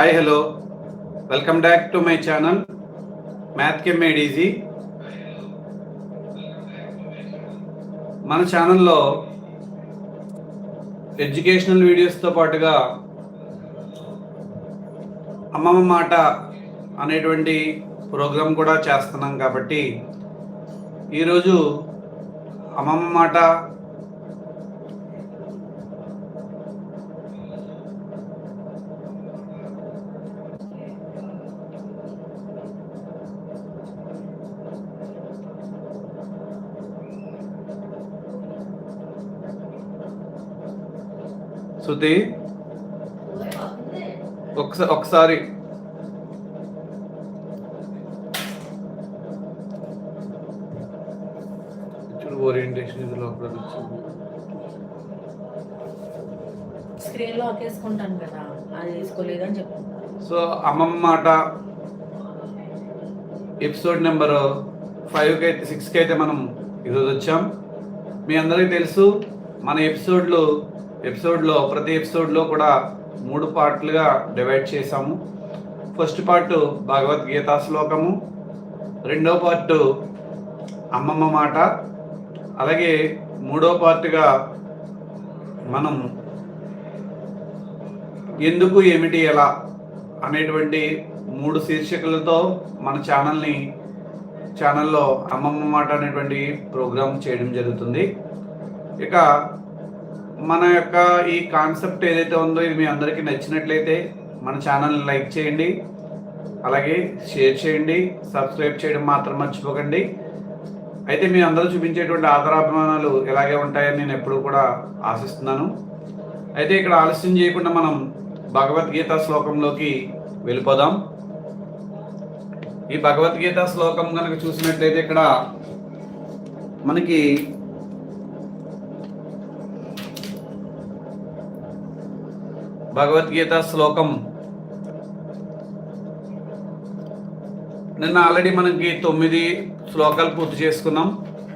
Hi hello welcome back to my channel math chem made easy మన ఛానల్లో educational వీడియోస్తో పాటుగా అమ్మమ్మ మాట అనేటువంటి ప్రోగ్రాం కూడా చేస్తున్నాం కాబట్టి ఈరోజు అమ్మమ్మ మాట శృతి ఒకసారి. ఒకసారి ఓరియంటేషన్ ఇది లోపల స్క్రీన్ కదా అది సో అమ్మమ్మ మాట ఎపిసోడ్ నెంబర్ ఫైవ్కి అయితే సిక్స్కి అయితే మనం ఈరోజు వచ్చాం. మీ అందరికీ తెలుసు మన ఎపిసోడ్లు ఎపిసోడ్లో ప్రతి ఎపిసోడ్లో కూడా మూడు పార్ట్లుగా డివైడ్ చేశాము. ఫస్ట్ పార్ట్ భగవద్గీత శ్లోకము రెండో పార్ట్ అమ్మమ్మ మాట అలాగే మూడో పార్ట్గా మనం ఎందుకు ఏమిటి ఎలా అనేటువంటి మూడు శీర్షికలతో మన ఛానల్ని ఛానల్లో అమ్మమ్మ మాట అనేటువంటి ప్రోగ్రామ్ చేయడం జరుగుతుంది. ఇక మన యొక్క ఈ కాన్సెప్ట్ ఏదైతే ఉందో ఇది మీ అందరికీ నచ్చినట్లయితే మన ఛానల్ని లైక్ చేయండి అలాగే షేర్ చేయండి సబ్స్క్రైబ్ చేయడం మాత్రం మర్చిపోకండి. అయితే మీ అందరూ చూపించేటువంటి ఆదరాభిమానాలు ఎలాగే ఉంటాయని నేను ఎప్పుడూ కూడా ఆశిస్తున్నాను. అయితే ఇక్కడ ఆలస్యం చేయకుండా మనం భగవద్గీత శ్లోకంలోకి వెళ్ళిపోదాం. ఈ భగవద్గీత శ్లోకం కనుక చూసినట్లయితే ఇక్కడ మనకి భగవద్గీత శ్లోకం. నిన్న ఆల్రెడీ మనకి తొమ్మిది శ్లోకాలు పూర్తి చేసుకున్నాం.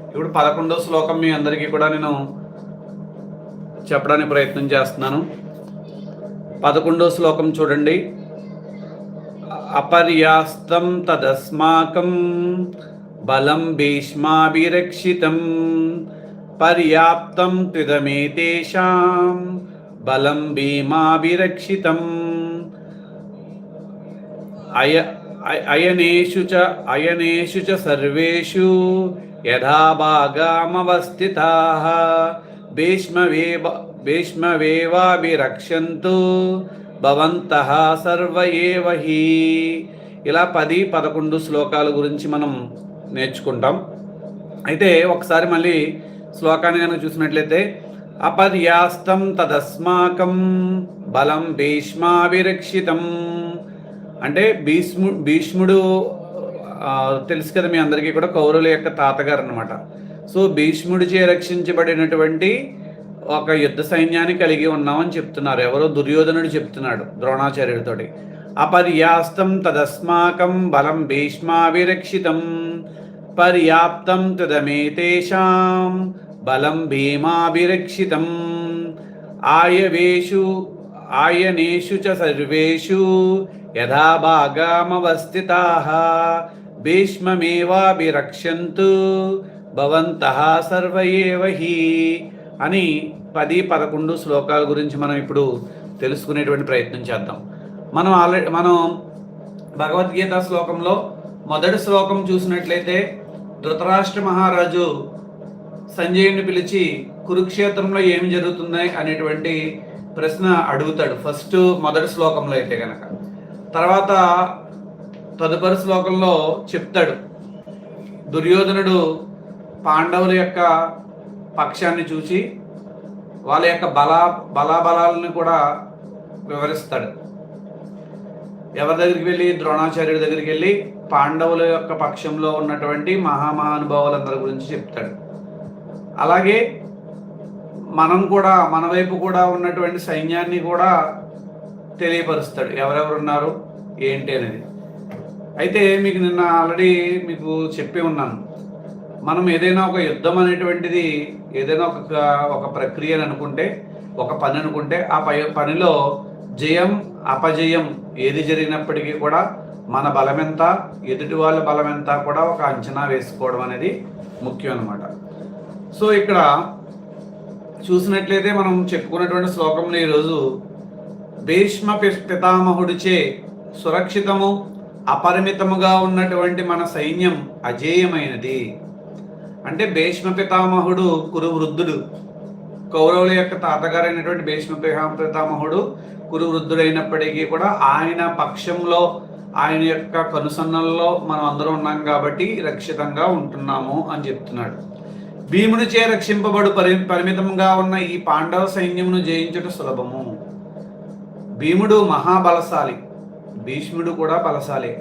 ఇప్పుడు పదకొండో శ్లోకం మీ అందరికీ కూడా నేను చెప్పడానికి ప్రయత్నం చేస్తున్నాను. పదకొండో శ్లోకం చూడండి. అపర్యాస్తం తదస్మాకం బలం భీష్మాభిరక్షితం. పర్యాప్తం త్రిదమేతేషాం బలం భీమాభిరక్షితం. అయ అయనేషు చ అయనేషు చ సర్వేషు యథాభాగామవస్థితాః భీష్మవేవ భీష్మవేవాభిరక్షంతు భవంతః సర్వ ఏవ హి. ఇలా పది పదకొండు శ్లోకాల గురించి మనం నేర్చుకుంటాం. అయితే ఒకసారి మళ్ళీ శ్లోకాన్ని కనుక చూసినట్లయితే అపర్యాస్తం తదస్మాకం బలం భీష్మావిరక్షితం. అంటే భీష్ము భీష్ముడు తెలుసు కదా మీ అందరికీ కూడా కౌరవుల యొక్క తాతగారు అనమాట సో భీష్ముడిచే రక్షించబడినటువంటి ఒక యుద్ధ సైన్యాన్ని కలిగి ఉన్నామని చెప్తున్నారు. ఎవరో దుర్యోధనుడు చెప్తున్నాడు ద్రోణాచార్యుడితోటి. అపర్యాస్తం తదస్మాకం బలం భీష్మావిరక్షితం. పర్యాప్తం తదమేతేషాం బలం భీమాభిరక్షితం. ఆయవేషు ఆయనేషు చ సర్వేషు యథా భాగామవస్థితాః. భీష్మమేవాభిరక్షంతు భవంతః సర్వ హి అని పది పదకొండు శ్లోకాల గురించి మనం ఇప్పుడు తెలుసుకునేటువంటి ప్రయత్నం చేద్దాం. మనం ఆల్రెడీ మనం భగవద్గీత శ్లోకంలో మొదటి శ్లోకం చూసినట్లయితే ధృతరాష్ట్ర మహారాజు సంజయుని పిలిచి కురుక్షేత్రంలో ఏమి జరుగుతుంది అనేటువంటి ప్రశ్న అడుగుతాడు ఫస్ట్ మొదటి శ్లోకంలో అయితే కనుక తర్వాత తదుపరి శ్లోకంలో చెప్తాడు. దుర్యోధనుడు పాండవుల యొక్క పక్షాన్ని చూసి వాళ్ళ యొక్క బల బలాబలాలను కూడా వివరిస్తాడు. ఎవరి దగ్గరికి వెళ్ళి? ద్రోణాచార్యుడి దగ్గరికి వెళ్ళి పాండవుల యొక్క పక్షంలో ఉన్నటువంటి మహామహానుభావులందరి గురించి చెప్తాడు. అలాగే మనం కూడా మన వైపు కూడా ఉన్నటువంటి సైన్యాన్ని కూడా తెలియపరుస్తాడు. ఎవరెవరు ఉన్నారు ఏంటి అనేది. అయితే మీకు నిన్న ఆల్రెడీ మీకు చెప్పి ఉన్నాను. మనం ఏదైనా ఒక యుద్ధం అనేటువంటిది ఏదైనా ఒక ఒక ప్రక్రియ అని అనుకుంటే ఒక పని అనుకుంటే ఆ పై పనిలో జయం అపజయం ఏది జరిగినప్పటికీ కూడా మన బలమెంత ఎదుటి వాళ్ళ బలమెంత కూడా ఒక అంచనా వేసుకోవడం అనేది ముఖ్యం అనమాట సో ఇక్కడ చూసినట్లయితే మనం చెప్పుకున్నటువంటి శ్లోకంలో ఈరోజు భీష్మ పితామహుడిచే సురక్షితము అపరిమితముగా ఉన్నటువంటి మన సైన్యం అజేయమైనది. అంటే భీష్మ పితామహుడు కురు వృద్ధుడు కౌరవుల యొక్క తాతగారైనటువంటి భీష్మ పితామహుడు కురు వృద్ధుడైనప్పటికీ కూడా ఆయన పక్షంలో ఆయన యొక్క కనుసన్నల్లో మనం అందరం ఉన్నాం కాబట్టి రక్షితంగా ఉంటున్నాము అని చెప్తున్నాడు. భీముడిచే రక్షింపబడు పరి పరిమితంగా ఉన్న ఈ పాండవ సైన్యమును జయించుట సులభము. భీముడు మహాబలశాలి. భీష్ముడు కూడా బలశాలి.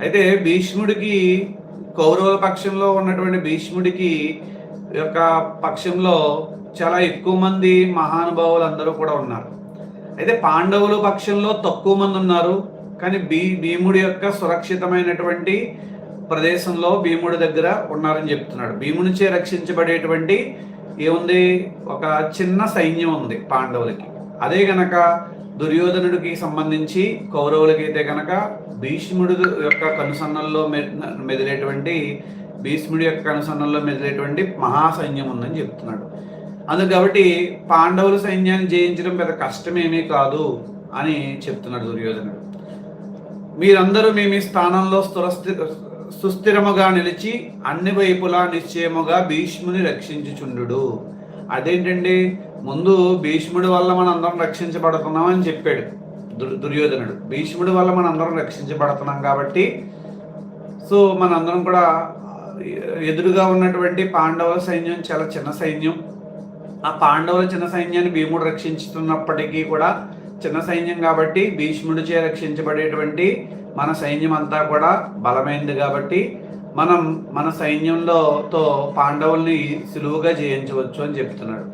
అయితే భీష్ముడికి కౌరవుల పక్షంలో ఉన్నటువంటి భీష్ముడికి యొక్క పక్షంలో చాలా ఎక్కువ మంది మహానుభావులు అందరూ కూడా ఉన్నారు. అయితే పాండవుల పక్షంలో తక్కువ మంది ఉన్నారు. కానీ భీ భీముడి యొక్క సురక్షితమైనటువంటి ప్రదేశంలో భీముడి దగ్గర ఉన్నారని చెప్తున్నాడు. భీమునిచే రక్షించబడేటువంటి ఏముంది? ఒక చిన్న సైన్యం ఉంది పాండవులకి. అదే గనక దుర్యోధనుడికి సంబంధించి కౌరవులకి అయితే కనుక భీష్ముడి యొక్క కనుసన్నల్లో మె- మెదిలేటువంటి భీష్ముడి యొక్క కనుసన్నల్లో మెదిలేటువంటి మహాసైన్యం ఉందని చెప్తున్నాడు. అందుకు కాబట్టి పాండవుల సైన్యాన్ని జయించడం పెద్ద కష్టమేమీ కాదు అని చెప్తున్నాడు దుర్యోధనుడు. మీరందరూ మీ మీ స్థానంలో స్థురస్థి సుస్థిరముగా నిలిచి అన్ని వైపులా నిశ్చయముగా భీష్ముని రక్షించుచుండు అదేంటండి? ముందు భీష్ముడి వల్ల మనం అందరం రక్షించబడుతున్నామని చెప్పాడు దుర్ దుర్యోధనుడు. భీష్ముడి వల్ల మనం అందరం రక్షించబడుతున్నాం కాబట్టి సో మనందరం కూడా ఎదురుగా ఉన్నటువంటి పాండవుల సైన్యం చాలా చిన్న సైన్యం. ఆ పాండవుల చిన్న సైన్యాన్ని భీముడు రక్షించుతున్నప్పటికీ కూడా చిన్న సైన్యం కాబట్టి భీష్ముడిచే రక్షించబడేటువంటి మన సైన్యం అంతా కూడా బలమైంది కాబట్టి మనం మన సైన్యంలోతో పాండవుల్ని సులువుగా జయించవచ్చు అని చెప్తున్నాడు.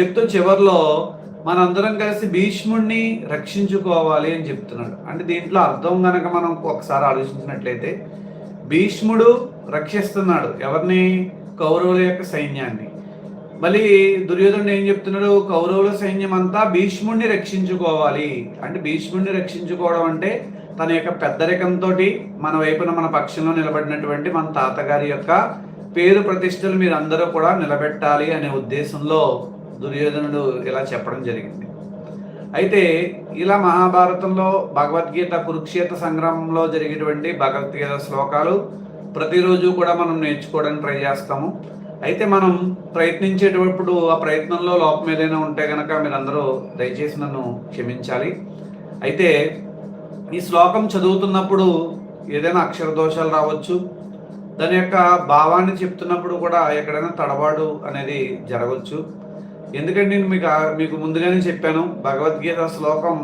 చెప్తూ చివరిలో మనందరం కలిసి భీష్ముడిని రక్షించుకోవాలి అని చెప్తున్నాడు. అంటే దీంట్లో అర్థం కనుక మనం ఒకసారి ఆలోచించినట్లయితే భీష్ముడు రక్షిస్తున్నాడు ఎవరిని? కౌరవుల యొక్క సైన్యాన్ని. మళ్ళీ దుర్యోధనుడు ఏం చెప్తున్నాడు? కౌరవుల సైన్యం అంతా భీష్ముడిని రక్షించుకోవాలి. అంటే భీష్ముడిని రక్షించుకోవడం అంటే తన యొక్క పెద్దరికంతో మన వైపున మన పక్షంలో నిలబడినటువంటి మన తాతగారి యొక్క పేరు ప్రతిష్టలు మీరు అందరూ కూడా నిలబెట్టాలి అనే ఉద్దేశంలో దుర్యోధనుడు ఇలా చెప్పడం జరిగింది. అయితే ఇలా మహాభారతంలో భగవద్గీత కురుక్షేత్ర సంగ్రామంలో జరిగేటువంటి భగవద్గీత శ్లోకాలు ప్రతిరోజు కూడా మనం నేర్చుకోవడానికి ట్రై చేస్తాము. అయితే మనం ప్రయత్నించేటప్పుడు ఆ ప్రయత్నంలో లోపం ఏదైనా ఉంటే కనుక మీరందరూ దయచేసి నన్ను క్షమించాలి. అయితే ఈ శ్లోకం చదువుతున్నప్పుడు ఏదైనా అక్షర దోషాలు రావచ్చు. దాని యొక్క భావాన్ని చెప్తున్నప్పుడు కూడా ఎక్కడైనా తడబాటు అనేది జరగవచ్చు ఎందుకంటే నేను మీకు మీకు ముందుగానే చెప్పాను భగవద్గీత శ్లోకం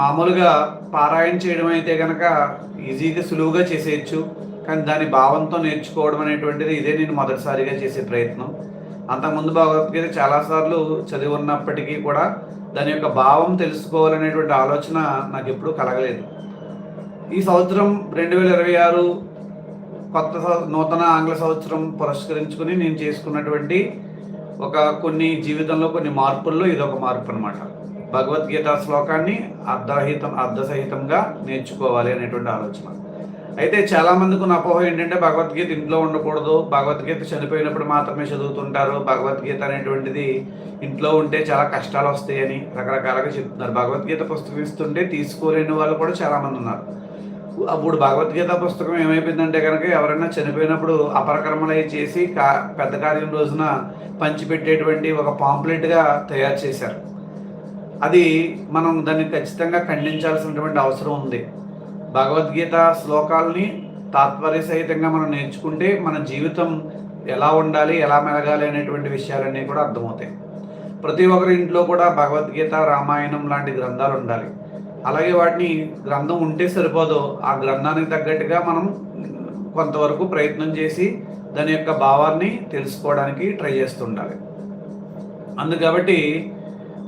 మామూలుగా పారాయణ చేయడం అయితే కనుక ఈజీగా సులువుగా చేసేయచ్చు. కానీ దాని భావంతో నేర్చుకోవడం అనేటువంటిది ఇదే నేను మొదటిసారిగా చేసే ప్రయత్నం. అంతకుముందు భగవద్గీత చాలాసార్లు చదివి ఉన్నప్పటికీ కూడా దాని యొక్క భావం తెలుసుకోవాలనేటువంటి ఆలోచన నాకు ఎప్పుడూ కలగలేదు. ఈ సంవత్సరం రెండు వేల ఇరవై ఆరు కొత్త నూతన ఆంగ్ల సంవత్సరం పురస్కరించుకుని నేను చేసుకున్నటువంటి ఒక కొన్ని జీవితంలో కొన్ని మార్పుల్లో ఇదొక మార్పు అనమాట భగవద్గీత శ్లోకాన్ని అర్ధరహితం అర్ధసహితంగా నేర్చుకోవాలి అనేటువంటి ఆలోచన. అయితే చాలా మందికి ఉన్న అపోహ ఏంటంటే భగవద్గీత ఇంట్లో ఉండకూడదు. భగవద్గీత చనిపోయినప్పుడు మాత్రమే చదువుతుంటారు. భగవద్గీత అనేటువంటిది ఇంట్లో ఉంటే చాలా కష్టాలు వస్తాయని రకరకాలుగా చెప్తున్నారు. భగవద్గీత పుస్తకం ఇస్తుంటే తీసుకోలేని వాళ్ళు కూడా చాలా మంది ఉన్నారు. అప్పుడు భగవద్గీత పుస్తకం ఏమైపోయిందంటే కనుక ఎవరైనా చనిపోయినప్పుడు అపరకర్మలు అవి చేసి కా పెద్ద కార్యం రోజున పంచిపెట్టేటువంటి ఒక పాంప్లెట్గా తయారు చేశారు. అది మనం దాన్ని ఖచ్చితంగా ఖండించాల్సినటువంటి అవసరం ఉంది. భగవద్గీత శ్లోకాలని తాత్పర్య సహితంగా మనం నేర్చుకుంటే మన జీవితం ఎలా ఉండాలి ఎలా మెలగాలి అనేటువంటి విషయాలన్నీ కూడా అర్థమవుతాయి. ప్రతి ఒక్కరి ఇంట్లో కూడా భగవద్గీత రామాయణం లాంటి గ్రంథాలు ఉండాలి. అలాగే వాటిని గ్రంథం ఉంటే సరిపోదు. ఆ గ్రంథానికి తగ్గట్టుగా మనం కొంతవరకు ప్రయత్నం చేసి దాని యొక్క భావాన్ని తెలుసుకోవడానికి ట్రై చేస్తుండాలి. అందు కాబట్టి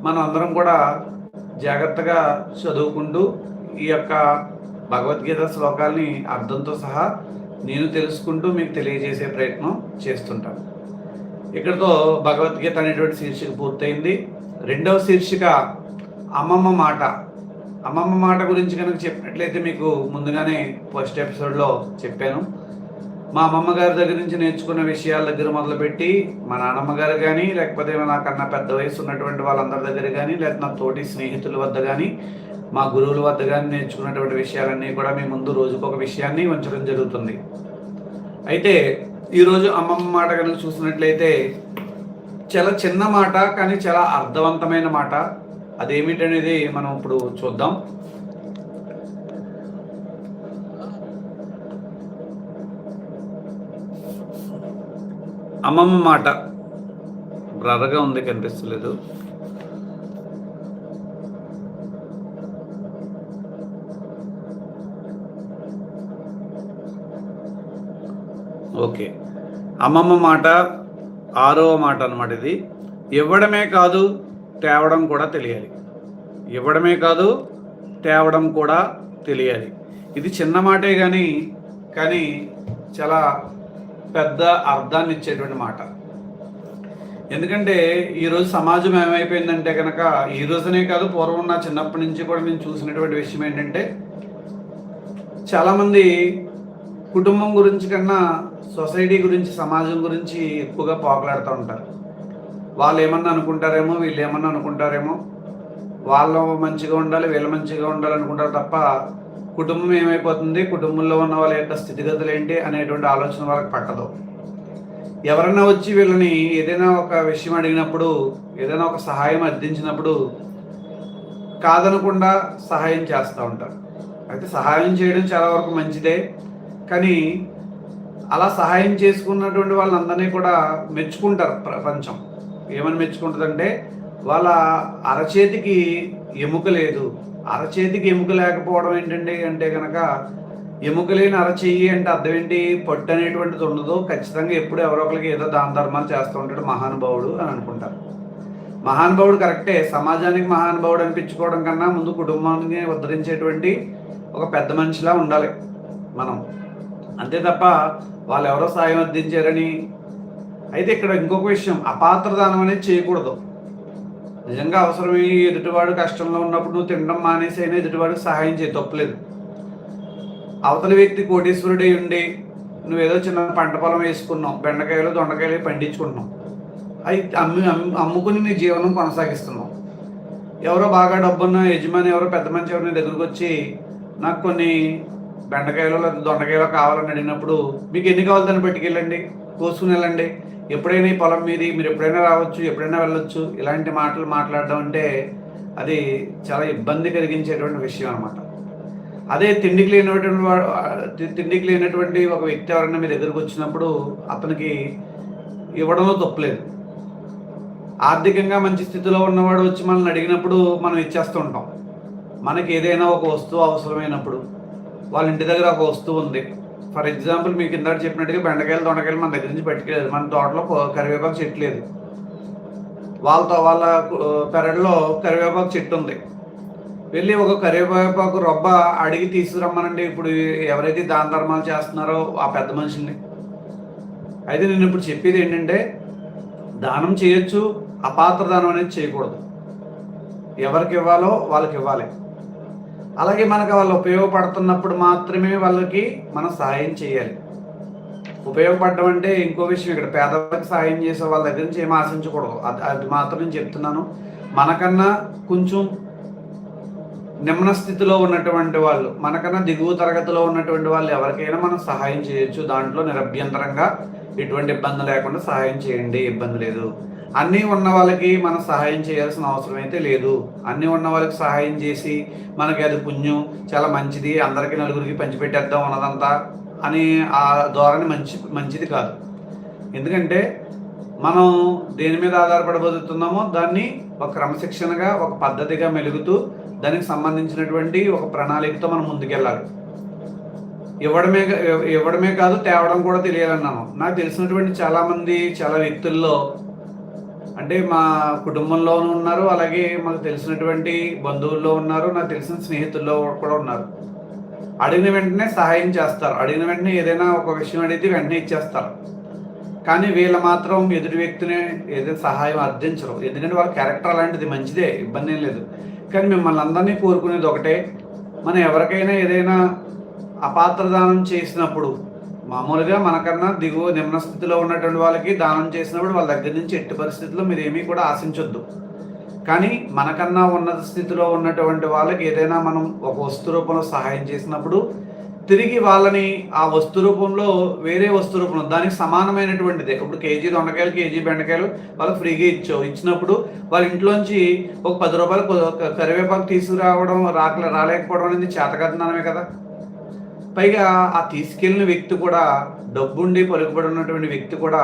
మనం అందరం కూడా జాగ్రత్తగా చదువుకుంటూ ఈ యొక్క భగవద్గీత శ్లోకాల్ని అర్థంతో సహా నేను తెలుసుకుంటూ మీకు తెలియజేసే ప్రయత్నం చేస్తుంటాను. ఇక్కడతో భగవద్గీత అనేటువంటి శీర్షిక పూర్తయింది. రెండవ శీర్షిక అమ్మమ్మ మాట. అమ్మమ్మ మాట గురించి కనుక చెప్పినట్లయితే మీకు ముందుగానే ఫస్ట్ ఎపిసోడ్లో చెప్పాను. మా అమ్మమ్మ గారి దగ్గర నుంచి నేర్చుకున్న విషయాల దగ్గర మొదలుపెట్టి మా నాన్నమ్మ గారు కానీ లేకపోతే నాకన్నా పెద్ద వయసు ఉన్నటువంటి వాళ్ళందరి దగ్గర కానీ లేకపోతే నా తోటి స్నేహితుల వద్ద కానీ మా గురువుల వద్ద కానీ నేర్చుకున్నటువంటి విషయాలన్నీ కూడా మీ ముందు రోజుకు ఒక విషయాన్ని ఉంచడం జరుగుతుంది. అయితే ఈరోజు అమ్మమ్మ మాట కనుక చూసినట్లయితే చాలా చిన్న మాట కానీ చాలా అర్థవంతమైన మాట. అదేమిటనేది మనం ఇప్పుడు చూద్దాం. అమ్మమ్మ మాట. బ్రదర్గా ఉంది కనిపిస్తలేదు. ఓకే. అమ్మమ్మ మాట ఆరవ మాట అనమాట ఇది. ఇవ్వడమే కాదు తేవడం కూడా తెలియాలి. ఇవ్వడమే కాదు తేవడం కూడా తెలియాలి. ఇది చిన్న మాటే కానీ కానీ చాలా పెద్ద అర్థాన్ని ఇచ్చేటువంటి మాట. ఎందుకంటే ఈరోజు సమాజం ఏమైపోయిందంటే కనుక ఈ రోజునే కాదు పూర్వం నా చిన్నప్పటి నుంచి కూడా నేను చూసినటువంటి విషయం ఏంటంటే చాలామంది కుటుంబం గురించి కన్నా సొసైటీ గురించి సమాజం గురించి ఎక్కువగా పోకలాడుతూ ఉంటారు. వాళ్ళు ఏమన్నా అనుకుంటారేమో వీళ్ళు ఏమన్నా అనుకుంటారేమో వాళ్ళు మంచిగా ఉండాలి వీళ్ళు మంచిగా ఉండాలి అనుకుంటారు తప్ప కుటుంబం ఏమైపోతుంది కుటుంబంలో ఉన్న వాళ్ళ యొక్క స్థితిగతులు ఏంటి అనేటువంటి ఆలోచన వాళ్ళకి పట్టదు. ఎవరన్నా వచ్చి వీళ్ళని ఏదైనా ఒక విషయం అడిగినప్పుడు ఏదైనా ఒక సహాయం అర్థించినప్పుడు కాదనకుండా సహాయం చేస్తూ ఉంటారు. అయితే సహాయం చేయడం చాలా వరకు మంచిదే కానీ అలా సహాయం చేసుకున్నటువంటి వాళ్ళందరినీ కూడా మెచ్చుకుంటారు ప్రపంచం. ఏమని మెచ్చుకుంటుందంటే వాళ్ళ అరచేతికి ఎముక లేదు. అరచేతికి ఎముక లేకపోవడం ఏంటంటే అంటే కనుక ఎముక లేని అరచెయ్యి అంటే అర్థం ఏంటి? పట్టు అనేటువంటిది ఉండదు. ఖచ్చితంగా ఎప్పుడు ఎవరో ఒకరికి ఏదో దాన ధర్మాలు చేస్తూ ఉంటాడు మహానుభావుడు అని అనుకుంటారు. మహానుభావుడు కరెక్టే. సమాజానికి మహానుభావుడు అనిపించుకోవడం కన్నా ముందు కుటుంబాన్ని ఉద్ధరించేటువంటి ఒక పెద్ద మనిషిలా ఉండాలి మనం. అంతే తప్ప వాళ్ళు ఎవరో సాయం అందించారని. అయితే ఇక్కడ ఇంకొక విషయం అపాత్రదానం అనేది చేయకూడదు. నిజంగా అవసరమే ఎదుటివాడు కష్టంలో ఉన్నప్పుడు నువ్వు తినడం మానేసి అయినా ఎదుటివాడికి సహాయం చేయి తప్పలేదు. అవతల వ్యక్తి కోటీశ్వరుడే ఉండి నువ్వేదో చిన్న పంట పొలం వేసుకున్నావు బెండకాయలు దొండకాయలు పండించుకుంటున్నావు. అవి అమ్మి అమ్ముకుని నీ జీవనం కొనసాగిస్తున్నావు. ఎవరో బాగా డబ్బున్న యజమాని ఎవరో పెద్ద మంచి ఎవరిని దగ్గరకు వచ్చి నాకు కొన్ని బెండకాయలు లేదా దొండకాయలు కావాలని అడిగినప్పుడు మీకు ఎన్ని కావాలి దాన్ని పట్టుకెళ్ళండి కోసుకుని వెళ్ళండి. ఎప్పుడైనా ఈ పొలం మీది మీరు ఎప్పుడైనా రావచ్చు ఎప్పుడైనా వెళ్ళొచ్చు ఇలాంటి మాటలు మాట్లాడడం అంటే అది చాలా ఇబ్బంది కలిగించేటువంటి విషయం అనమాట అదే తిండికి లేనటువంటి వాడు తిండికి లేనటువంటి ఒక వ్యక్తి ఎవరైనా మీ దగ్గరకు వచ్చినప్పుడు అతనికి ఇవ్వడంలో తప్పులేదు ఆర్థికంగా మంచి స్థితిలో ఉన్నవాడు వచ్చి మనల్ని అడిగినప్పుడు మనం ఇచ్చేస్తూ ఉంటాం. మనకి ఏదైనా ఒక వస్తువు అవసరమైనప్పుడు వాళ్ళ ఇంటి దగ్గర ఒక వస్తువు ఉంది. ఫర్ ఎగ్జాంపుల్ మీకు ఇందాక చెప్పినట్టుగా బెండకాయలు దొండకాయలు మన దగ్గర నుంచి పెట్టుకోలేదు. మన తోటలో కరివేపాకు చెట్టు లేదు. వాళ్ళతో వాళ్ళ పెరడులో కరివేపాకు చెట్టు ఉంది. వెళ్ళి ఒక కరివేపాకు రొబ్బ అడిగి తీసుకురమ్మనండి. ఇప్పుడు ఎవరైతే దాన ధర్మాలు చేస్తున్నారో ఆ పెద్ద మనుషుల్ని. అయితే నేను ఇప్పుడు చెప్పేది ఏంటంటే దానం చేయొచ్చు అపాత్ర దానం అనేది చేయకూడదు. ఎవరికి ఇవ్వాలో వాళ్ళకి ఇవ్వాలి. అలాగే మనకు వాళ్ళు ఉపయోగపడుతున్నప్పుడు మాత్రమే వాళ్ళకి మనం సహాయం చేయాలి. ఉపయోగపడడం అంటే ఇంకో విషయం ఇక్కడ పేదవాళ్ళకి సహాయం చేసే వాళ్ళ దగ్గర నుంచి ఏమి ఆశించకూడదు. అది అది మాత్రం నేను చెప్తున్నాను. మనకన్నా కొంచెం నిమ్న స్థితిలో ఉన్నటువంటి వాళ్ళు మనకన్నా దిగువ తరగతిలో ఉన్నటువంటి వాళ్ళు ఎవరికైనా మనం సహాయం చేయొచ్చు. దాంట్లో నిరభ్యంతరంగా ఎటువంటి ఇబ్బంది లేకుండా సహాయం చేయండి. ఇబ్బంది లేదు. అన్నీ ఉన్న వాళ్ళకి మనం సహాయం చేయాల్సిన అవసరం అయితే లేదు. అన్నీ ఉన్న వాళ్ళకి సహాయం చేసి మనకి అది పుణ్యం చాలా మంచిది అందరికీ నలుగురికి పంచిపెట్టేద్దాం ఉన్నదంతా అని ఆ ధోరణి మంచి మంచిది కాదు. ఎందుకంటే మనం దేని మీద ఆధారపడి బతుకుతున్నామో దాన్ని ఒక క్రమశిక్షణగా ఒక పద్ధతిగా మెలుగుతూ దానికి సంబంధించినటువంటి ఒక ప్రణాళికతో మనం ముందుకెళ్ళాలి. ఇవ్వడమే ఇవ్వడమే కాదు తేవడం కూడా తెలియాలన్నాను. నాకు తెలిసినటువంటి చాలామంది చాలా వ్యక్తుల్లో అంటే మా కుటుంబంలోనూ ఉన్నారు అలాగే మాకు తెలిసినటువంటి బంధువుల్లో ఉన్నారు నాకు తెలిసిన స్నేహితుల్లో కూడా ఉన్నారు. అడిగిన వెంటనే సహాయం చేస్తారు. అడిగిన వెంటనే ఏదైనా ఒక విషయం అడిగితే వెంటనే ఇచ్చేస్తారు. కానీ వీళ్ళు మాత్రం ఎదుటి వ్యక్తిని ఏదైనా సహాయం అర్థించరు. ఎందుకంటే వాళ్ళ క్యారెక్టర్ అలాంటిది మంచిదే ఇబ్బంది ఏం లేదు. కానీ మిమ్మల్ని అందరినీ కోరుకునేది ఒకటే మనం ఎవరికైనా ఏదైనా అపాత్రదానం చేసినప్పుడు మామూలుగా మనకన్నా దిగువ నిమ్న స్థితిలో ఉన్నటువంటి వాళ్ళకి దానం చేసినప్పుడు వాళ్ళ దగ్గర నుంచి ఎట్టి పరిస్థితుల్లో మీరు ఏమీ కూడా ఆశించొద్దు. కానీ మనకన్నా ఉన్నత స్థితిలో ఉన్నటువంటి వాళ్ళకి ఏదైనా మనం ఒక వస్తు రూపంలో సహాయం చేసినప్పుడు తిరిగి వాళ్ళని ఆ వస్తు రూపంలో వేరే వస్తు రూపంలో దానికి సమానమైనటువంటిదే. ఇప్పుడు కేజీ దొండకాయలు కేజీ బెండకాయలు వాళ్ళకి ఫ్రీగా ఇచ్చావు ఇచ్చినప్పుడు వాళ్ళ ఇంట్లోంచి ఒక పది రూపాయలు కరివేపాకు తీసుకురావడం రాక రాలేకపోవడం అనేది చేతకథనామే కదా. పైగా ఆ తీసుకెళ్ళిన వ్యక్తి కూడా డబ్బుండి పలుకుబడి ఉన్నటువంటి వ్యక్తి కూడా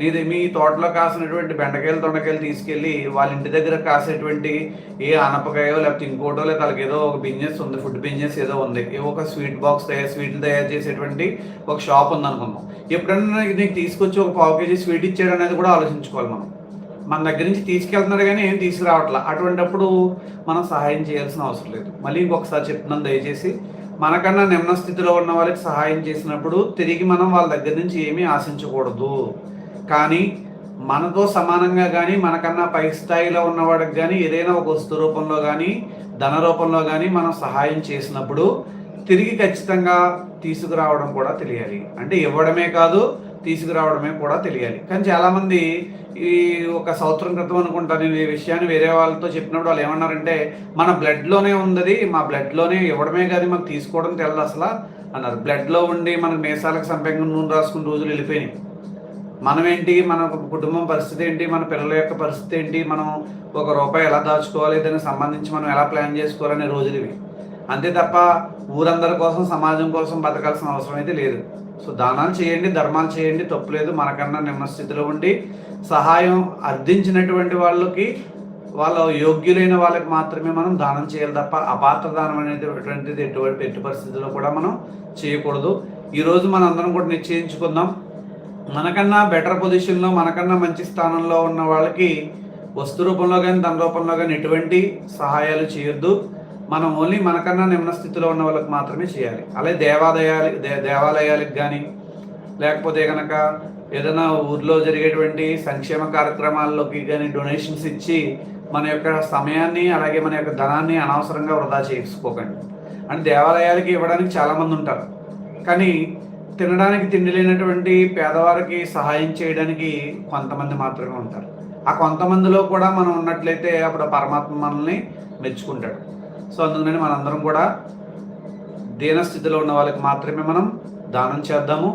నీది మీ తోటలో కాసినటువంటి బెండకాయలు దొండకాయలు తీసుకెళ్ళి వాళ్ళ ఇంటి దగ్గర కాసేటువంటి ఏ ఆనపకాయో లేకపోతే ఇంకోటో లేదా వాళ్ళకి ఏదో ఒక బిజినెస్ ఉంది ఫుడ్ బిజినెస్ ఏదో ఉంది ఏ ఒక స్వీట్ బాక్స్ తయారు స్వీట్లు తయారు చేసేటువంటి ఒక షాప్ ఉంది అనుకుందాం ఎప్పుడన్నా నీకు తీసుకొచ్చి ఒక పావు కేజీ స్వీట్ ఇచ్చాడు అనేది కూడా ఆలోచించుకోవాలి మనం. మన దగ్గర నుంచి తీసుకెళ్తున్నాడు కానీ ఏం తీసుకురావట్లా? అటువంటిప్పుడు మనం సహాయం చేయాల్సిన అవసరం లేదు. మళ్ళీ ఇంకొకసారి చెప్తున్నాను దయచేసి మనకన్నా నిమ్న స్థితిలో ఉన్న వాళ్ళకి సహాయం చేసినప్పుడు తిరిగి మనం వాళ్ళ దగ్గర నుంచి ఏమీ ఆశించకూడదు. కానీ మనతో సమానంగా కానీ మనకన్నా పై స్థాయిలో ఉన్నవాడికి కానీ ఏదైనా ఒక వస్తు రూపంలో కానీ ధన రూపంలో కానీ మనం సహాయం చేసినప్పుడు తిరిగి ఖచ్చితంగా తీసుకురావడం కూడా తెలియాలి. అంటే ఇవ్వడమే కాదు తీసుకురావడమే కూడా తెలియాలి. కానీ చాలామంది ఈ ఒక సంవత్సరం క్రితం అనుకుంటా నేను ఈ విషయాన్ని వేరే వాళ్ళతో చెప్పినప్పుడు వాళ్ళు ఏమన్నారంటే మన బ్లడ్లోనే ఉంది మా బ్లడ్లోనే ఇవ్వడమే కాదు మనం తీసుకోవడం తెలియదు అసలు అన్నారు. బ్లడ్లో ఉండి మనకు మేసాలకు సంపంగా నూనె రాసుకున్న రోజులు వెళ్ళిపోయినాయి. మనం ఏంటి మన కుటుంబం పరిస్థితి ఏంటి మన పిల్లల యొక్క పరిస్థితి ఏంటి మనం ఒక రూపాయి ఎలా దాచుకోవాలి దానికి సంబంధించి మనం ఎలా ప్లాన్ చేసుకోవాలనే రోజులు ఇవి. అంతే తప్ప ఊరందరి కోసం సమాజం కోసం బతకాల్సిన అవసరం అయితే లేదు. సో దానాలు చేయండి ధర్మాలు చేయండి తప్పు లేదు మనకన్నా నిమ్మస్థితిలో ఉండి సహాయం అర్థించినటువంటి వాళ్ళకి వాళ్ళ యోగ్యులైన వాళ్ళకి మాత్రమే మనం దానం చేయాలి తప్ప అపాత్ర దానం అనేటువంటిది ఎటువంటి ఎట్టి పరిస్థితుల్లో కూడా మనం చేయకూడదు. ఈరోజు మనం అందరం కూడా నిశ్చయించుకుందాం. మనకన్నా బెటర్ పొజిషన్లో మనకన్నా మంచి స్థానంలో ఉన్న వాళ్ళకి వస్తు రూపంలో కానీ ధన రూపంలో కానీ ఎటువంటి సహాయాలు చేయొద్దు. మనం ఓన్లీ మనకన్నా నిమ్న స్థితిలో ఉన్న వాళ్ళకి మాత్రమే చేయాలి. అలాగే దేవాలయాలు దే- దేవాలయాలకు కానీ లేకపోతే కనుక ఏదైనా ఊర్లో జరిగేటువంటి సంక్షేమ కార్యక్రమాల్లోకి కానీ డొనేషన్స్ ఇచ్చి మన యొక్క సమయాన్ని అలాగే మన యొక్క ధనాన్ని అనవసరంగా వృధా చేసుకోకండి. అంటే దేవాలయాలకి ఇవ్వడానికి చాలామంది ఉంటారు. కానీ తినడానికి తిండి లేనటువంటి పేదవారికి సహాయం చేయడానికి కొంతమంది మాత్రమే ఉంటారు. ఆ కొంతమందిలో కూడా మనం ఉన్నట్లయితే అప్పుడు పరమాత్మ మనల్ని మెచ్చుకుంటాడు. సో అందుకని మనందరం కూడా దీనస్థితిలో ఉన్న వాళ్ళకి మాత్రమే మనం దానం చేద్దాము.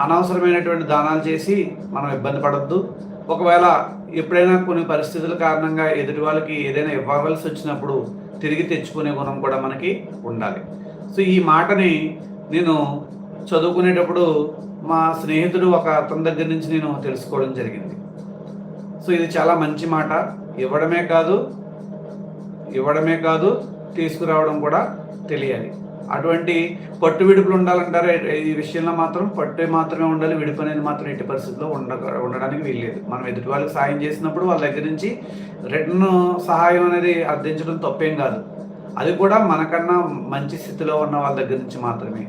అనవసరమైనటువంటి దానాలు చేసి మనం ఇబ్బంది పడద్దు. ఒకవేళ ఎప్పుడైనా కొన్ని పరిస్థితుల కారణంగా ఎదుటి వాళ్ళకి ఏదైనా ఇవ్వవలసి వచ్చినప్పుడు తిరిగి తెచ్చుకునే గుణం కూడా మనకి ఉండాలి. సో ఈ మాటని నేను చదువుకునేటప్పుడు మా స్నేహితుడు ఒక అతని దగ్గర నుంచి నేను తెలుసుకోవడం జరిగింది. సో ఇది చాలా మంచి మాట. ఇవ్వడమే కాదు ఇవ్వడమే కాదు తీసుకురావడం కూడా తెలియాలి. అటువంటి పట్టు విడుపులు ఉండాలంటారు? ఈ విషయంలో మాత్రం పట్టు మాత్రమే ఉండాలి విడుపు అనేది మాత్రం ఎట్టి పరిస్థితుల్లో ఉండ ఉండడానికి వీల్లేదు. మనం ఎదుటి వాళ్ళకి సాయం చేసినప్పుడు వాళ్ళ దగ్గర నుంచి రిటర్న్ సహాయం అనేది అర్థించడం తప్పేం కాదు. అది కూడా మనకన్నా మంచి స్థితిలో ఉన్న వాళ్ళ దగ్గర నుంచి మాత్రమే.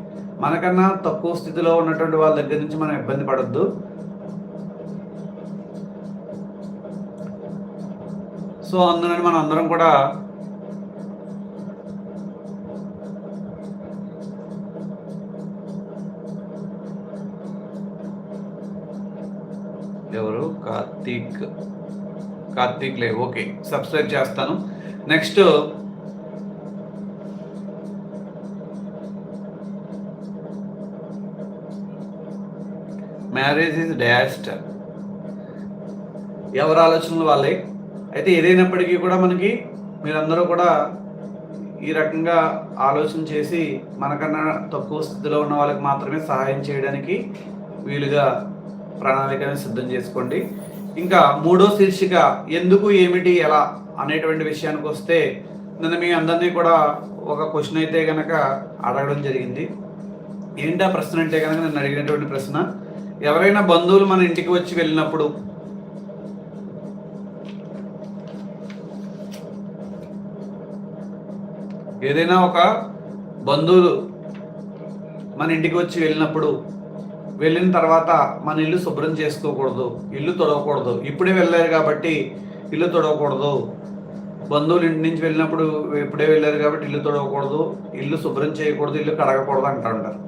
మనకన్నా తక్కువ స్థితిలో ఉన్నటువంటి వాళ్ళ దగ్గర నుంచి మనం ఇబ్బంది పడద్దు. సో అందుకని మనం అందరం కూడా ఎవరు కార్తీక్. కార్తీక్ లే ఓకే సబ్స్క్రైబ్ చేస్తాను. Next marriage is disaster. ఎవరి ఆలోచనలు వాళ్ళే. అయితే ఏదైనప్పటికీ కూడా మనకి మీరందరూ కూడా ఈ రకంగా ఆలోచన చేసి మనకన్నా తక్కువ స్థితిలో ఉన్న వాళ్ళకి మాత్రమే సహాయం చేయడానికి వీలుగా ప్రణాళికను సిద్ధం చేసుకోండి. ఇంకా మూడో శీర్షిక ఎందుకు ఏమిటి ఎలా అనేటువంటి విషయానికి వస్తే నిన్న మీ అందరినీ కూడా ఒక క్వశ్చన్ అయితే కనుక అడగడం జరిగింది. ఏంటి ఆ ప్రశ్న అంటే కనుక నేను అడిగినటువంటి ప్రశ్న ఎవరైనా బంధువులు మన ఇంటికి వచ్చి వెళ్ళినప్పుడు ఏదైనా ఒక బంధువులు మన ఇంటికి వచ్చి వెళ్ళినప్పుడు వెళ్ళిన తర్వాత మన ఇల్లు శుభ్రం చేసుకోకూడదు ఇల్లు తొడవకూడదు. ఇప్పుడే వెళ్ళారు కాబట్టి ఇల్లు తొడవకూడదు. బంధువులు ఇంటి నుంచి వెళ్ళినప్పుడు ఇప్పుడే వెళ్ళారు కాబట్టి ఇల్లు తొడవకూడదు ఇల్లు శుభ్రం చేయకూడదు ఇల్లు కడగకూడదు అంటూ ఉంటారు.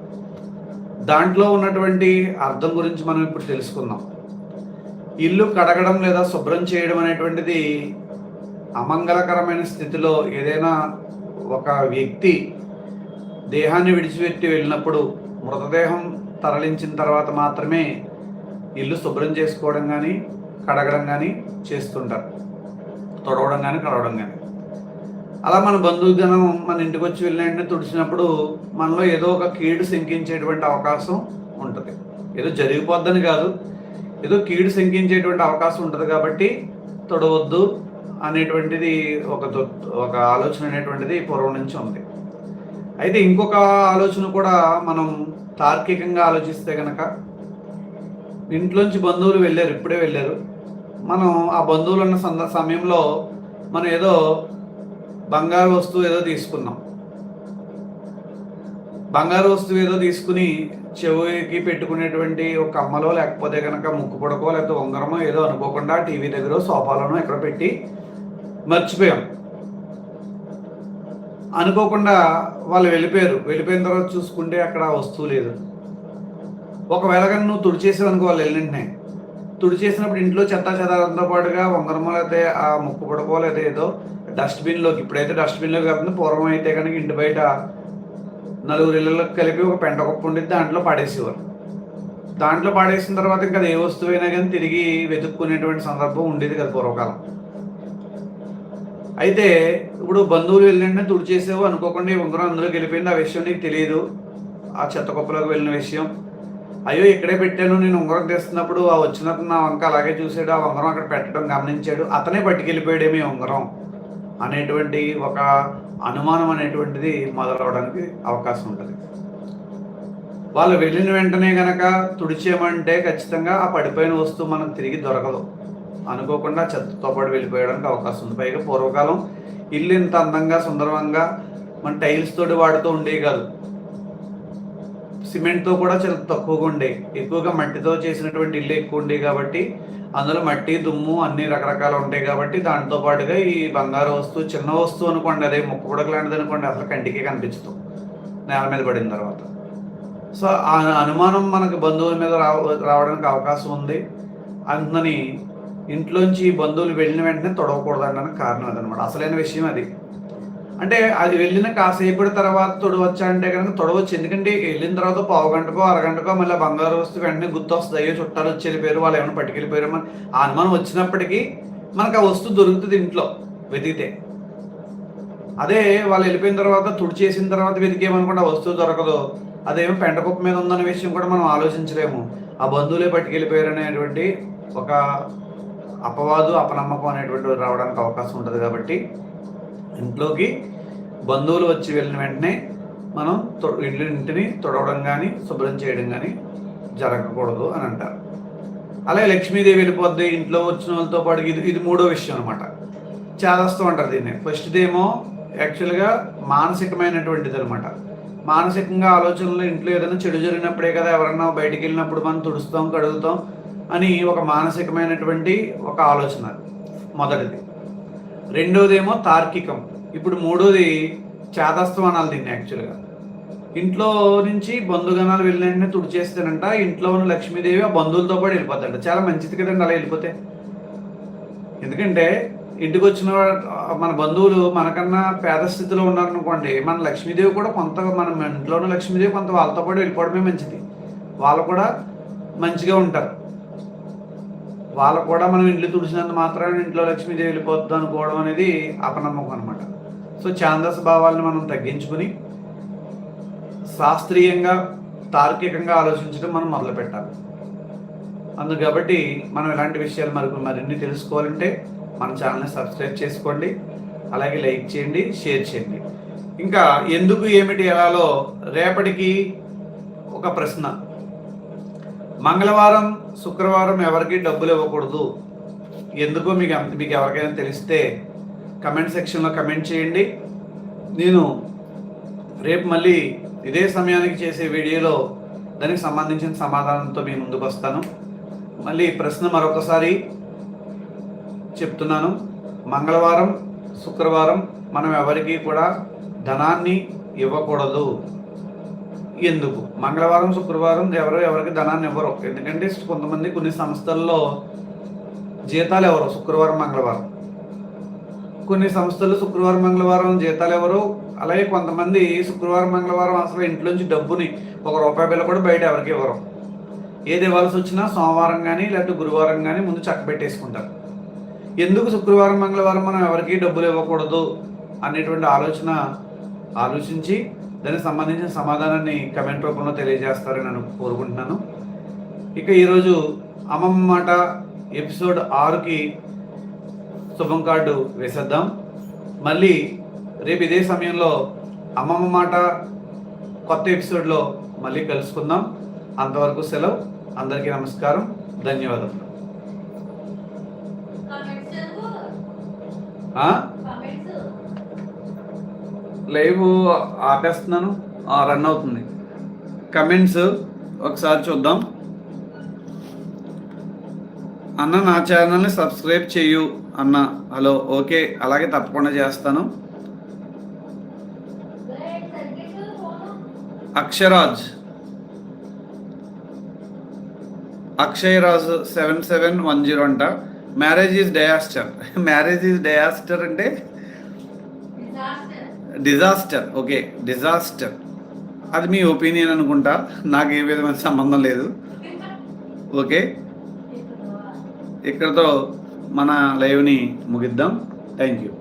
దాంట్లో ఉన్నటువంటి అర్థం గురించి మనం ఇప్పుడు తెలుసుకుందాం. ఇల్లు కడగడం లేదా శుభ్రం చేయడం అనేటువంటిది అమంగళకరమైన స్థితిలో ఏదైనా ఒక వ్యక్తి దేహాన్ని విడిచిపెట్టి వెళ్ళినప్పుడు మృతదేహం తరలించిన తర్వాత మాత్రమే ఇల్లు శుభ్రం చేసుకోవడం కానీ కడగడం కానీ చేస్తుంటారు. తొడవడం కానీ కడవడం కానీ అలా మన బంధువుగణం మన ఇంటికి వచ్చి వెళ్ళిన వెంటనే తుడిచినప్పుడు మనలో ఏదో ఒక కీడు శంకించేటువంటి అవకాశం ఉంటుంది. ఏదో జరిగిపోద్దని కాదు. ఏదో కీడు శంకించేటువంటి అవకాశం ఉంటుంది కాబట్టి తొడవద్దు అనేటువంటిది ఒక ఒక ఆలోచన అనేటువంటిది పూర్వం నుంచి ఉంది. అయితే ఇంకొక ఆలోచన కూడా మనం తార్కికంగా ఆలోచిస్తే కనుక ఇంట్లోంచి బంధువులు వెళ్ళారు ఇప్పుడే వెళ్ళారు. మనం ఆ బంధువులు ఉన్న సంద సమయంలో మనం ఏదో బంగారు వస్తువు ఏదో తీసుకున్నాం. బంగారు వస్తువు ఏదో తీసుకుని చెవికి పెట్టుకునేటువంటి ఒక కమ్మలో లేకపోతే కనుక ముక్కు పొడకో లేకపోతే ఉంగరమో ఏదో అనుకోకుండా టీవీ దగ్గర సోఫాలోనో ఎక్కడ పెట్టి మర్చిపోయాం. అనుకోకుండా వాళ్ళు వెళ్ళిపోయారు. వెళ్ళిపోయిన తర్వాత చూసుకుంటే అక్కడ ఆ వస్తువు లేదు. ఒకవేళ కానీ నువ్వు తుడిచేసావు అనుకో వాళ్ళు వెళ్ళింటున్నాయి తుడిచేసినప్పుడు ఇంట్లో చెత్త చెదారంతో పాటుగా వంగరమో లేకపోతే ఆ ముక్కు పొడకో లేదా ఏదో డస్ట్బిన్లోకి ఇప్పుడైతే డస్ట్బిన్లోకి వెళ్తుంది పూర్వం అయితే కనుక ఇంటి బయట నలుగురు ఇళ్ళలోకి కలిపి ఒక పెంట కుప్ప ఉండేది దాంట్లో పడేసేవారు. దాంట్లో పడేసిన తర్వాత ఇంకా అది ఏ వస్తువైనా కానీ తిరిగి వెతుక్కునేటువంటి సందర్భం ఉండేది కదా పూర్వకాలం. అయితే ఇప్పుడు బంధువులు వెళ్ళిండే తుడిచేసావు అనుకోకుండా ఈ ఉంగరం అందులోకి వెళ్ళిపోయింది. ఆ విషయం నీకు తెలియదు ఆ చెత్త కుప్పలోకి వెళ్ళిన విషయం. అయ్యో ఇక్కడే పెట్టాను. నేను ఉంగరం తెస్తున్నప్పుడు ఆ వచ్చినప్పుడు నా వంక అలాగే చూసాడు ఆ ఉంగరం అక్కడ పెట్టడం గమనించాడు. అతనే పట్టుకెళ్ళిపోయాడే మీ ఉంగరం అనేటువంటి ఒక అనుమానం అనేటువంటిది మొదలవడానికి అవకాశం ఉంటుంది. వాళ్ళు వెళ్ళిన వెంటనే కనుక తుడిచేయమంటే ఖచ్చితంగా ఆ పడిపోయిన వస్తువు మనకు తిరిగి దొరకదు. అనుకోకుండా చెత్తతో పాటు వెళ్ళిపోయడానికి అవకాశం ఉంది. పైగా పూర్వకాలం ఇల్లు ఇంత అందంగా సుందరంగా మన టైల్స్ తోటి వాడుతూ ఉండేవి కాదు. సిమెంట్తో కూడా చాలా తక్కువగా ఉండేవి ఎక్కువగా మట్టితో చేసినటువంటి ఇల్లు ఎక్కువ ఉండేవి కాబట్టి అందులో మట్టి దుమ్ము అన్ని రకరకాలు ఉంటాయి కాబట్టి దాంతో పాటుగా ఈ బంగారు వస్తువు చిన్న వస్తువు అనుకోండి అదే ముక్క పుడక లాంటిది అనుకోండి అసలు కంటికే కనిపించదు. నేల మీద పడిన తర్వాత. సో ఆ అనుమానం మనకు బంధువుల మీద రావ రావడానికి అవకాశం ఉంది. అందుకని ఇంట్లోంచి బంధువులు వెళ్ళిన వెంటనే తొడవకూడదు అనడానికి కారణం అదనమాట. అసలైన విషయం అది. అంటే అది వెళ్ళిన కాసేపటి తర్వాత తొడవచ్చా అంటే కనుక తొడవచ్చు. ఎందుకంటే వెళ్ళిన తర్వాత పావు గంటకో అరగంటకో మళ్ళీ బంగారు వస్తువు వెంటనే గుర్తు వస్తుంది అయ్యో చుట్టాలు వచ్చి వెళ్ళిపోయారు వాళ్ళు ఏమైనా పట్టుకెళ్ళిపోయారు మన ఆ అనుమానం వచ్చినప్పటికీ మనకు ఆ వస్తువు దొరుకుతుంది ఇంట్లో వెతికితే. అదే వాళ్ళు వెళ్ళిపోయిన తర్వాత తుడి చేసిన తర్వాత వెతికేమనుకుంటే ఆ వస్తువు దొరకదు. అదేమో పెంటకుప్ప మీద ఉందన్న విషయం కూడా మనం ఆలోచించలేము. ఆ బంధువులే పట్టుకెళ్ళిపోయారు అనేటువంటి ఒక అపవాదు అపనమ్మకం అనేటువంటి రావడానికి అవకాశం ఉంటుంది కాబట్టి ఇంట్లోకి బంధువులు వచ్చి వెళ్ళిన వెంటనే మనం తొ- ఇల్లు ఇంటిని తొడవడం కానీ శుభ్రం చేయడం కానీ జరగకూడదు అని అంటారు. అలాగే లక్ష్మీదేవి వెళ్ళిపోద్ది ఇంట్లో వచ్చిన వాళ్ళతో పాటు ఇది ఇది మూడో విషయం అనమాట చేదస్తూ అంటారు దీన్ని. ఫస్ట్ది ఏమో యాక్చువల్గా మానసికమైనటువంటిది అనమాట మానసికంగా ఆలోచనలు ఇంట్లో ఏదైనా చెడు జరిగినప్పుడే కదా ఎవరన్నా బయటికి వెళ్ళినప్పుడు మనం తుడుస్తాం కడుగుతాం అని ఒక మానసికమైనటువంటి ఒక ఆలోచన మొదటిది. రెండోదేమో తార్కికం. ఇప్పుడు మూడోది చేదస్తం అనాలి దీన్ని యాక్చువల్గా. ఇంట్లో నుంచి బంధుగణాలు వెళ్ళిన వెంటనే తుడిచేస్తానంట ఇంట్లో ఉన్న లక్ష్మీదేవి ఆ బంధువులతో పాటు వెళ్ళిపోతాడంట. చాలా మంచిది కదండి అలా వెళ్ళిపోతే. ఎందుకంటే ఇంటికి వచ్చిన మన బంధువులు మనకన్నా పేద స్థితిలో ఉన్నారనుకోండి మన లక్ష్మీదేవి కూడా కొంత మన ఇంట్లో ఉన్న లక్ష్మీదేవి కొంత వాళ్ళతో పాటు వెళ్ళిపోవడమే మంచిది. వాళ్ళు కూడా మంచిగా ఉంటారు. వాళ్ళకు కూడా మనం ఇంట్లో తుడిచినంత మాత్రమే ఇంట్లో లక్ష్మీదేవి వెళ్ళిపోతుంది అనుకోవడం అనేది అపనమ్మకం అనమాట సో ఛాందస్ భావాలను మనం తగ్గించుకుని శాస్త్రీయంగా తార్కికంగా ఆలోచించడం మనం మొదలు పెట్టాలి. అందు కాబట్టి మనం ఇలాంటి విషయాలు మరి మరిన్ని తెలుసుకోవాలంటే మన ఛానల్ని సబ్స్క్రైబ్ చేసుకోండి. అలాగే లైక్ చేయండి షేర్ చేయండి. ఇంకా ఎందుకు ఏమిటి ఎలాలో రేపటికి ఒక ప్రశ్న. మంగళవారం శుక్రవారం ఎవరికి డబ్బులు ఇవ్వకూడదు. ఎందుకో మీకు మీకు ఎవరికైనా తెలిస్తే కమెంట్ సెక్షన్లో కమెంట్ చేయండి. నేను రేపు మళ్ళీ ఇదే సమయానికి చేసే వీడియోలో దానికి సంబంధించిన సమాధానంతో మీ ముందుకు వస్తాను. మళ్ళీ ప్రశ్న మరొకసారి చెప్తున్నాను. మంగళవారం శుక్రవారం మనం ఎవరికి కూడా ధనాన్ని ఇవ్వకూడదు. ఎందుకు? మంగళవారం శుక్రవారం ఎవరు ఎవరికి ధనాన్ని ఇవ్వరు. ఎందుకంటే కొంతమంది కొన్ని సంస్థల్లో జీతాలు ఎవరు శుక్రవారం మంగళవారం. కొన్ని సంస్థలు శుక్రవారం మంగళవారం జీతాలు ఎవరు అలాగే కొంతమంది శుక్రవారం మంగళవారం అసలు ఇంట్లోంచి డబ్బుని ఒక రూపాయి బిల్ల కూడా బయట ఎవరికి ఇవ్వరు. ఏది ఇవ్వాల్సి వచ్చినా సోమవారం కానీ లేకపోతే గురువారం కానీ ముందు చక్క పెట్టేసుకుంటారు. ఎందుకు శుక్రవారం మంగళవారం మనం ఎవరికి డబ్బులు ఇవ్వకూడదు అనేటువంటి ఆలోచన ఆలోచించి దానికి సంబంధించిన సమాధానాన్ని కమెంట్ రూపంలో తెలియజేస్తారని నేను కోరుకుంటున్నాను. ఇక ఈరోజు అమ్మమ్మ మాట ఎపిసోడ్ ఆరుకి శుభం కార్డు వేసేద్దాం. మళ్ళీ రేపు ఇదే సమయంలో అమ్మమ్మ మాట కొత్త ఎపిసోడ్లో మళ్ళీ కలుసుకుందాం. అంతవరకు సెలవు. అందరికీ నమస్కారం. ధన్యవాదాలు? లైవ్ ఆపేస్తున్నాను. ఆ, రన్ అవుతుంది. కమెంట్స్ ఒకసారి చూద్దాం. అన్న నా ఛానల్ని సబ్స్క్రైబ్ చేయు అన్న. హలో ఓకే అలాగే తప్పకుండా చేస్తాను. Aksharaj. Akshay Raj seven seven one zero అంట. Marriage is disaster marriage is disaster అంటే డిజాస్టర్ ఓకే డిజాస్టర్. అది మీ ఒపీనియన్ అనుకుంటా నాకు ఏ విధమైన సంబంధం లేదు. ఓకే ఇక్కడతో మన లైవ్ని ముగిద్దాం. Thank you.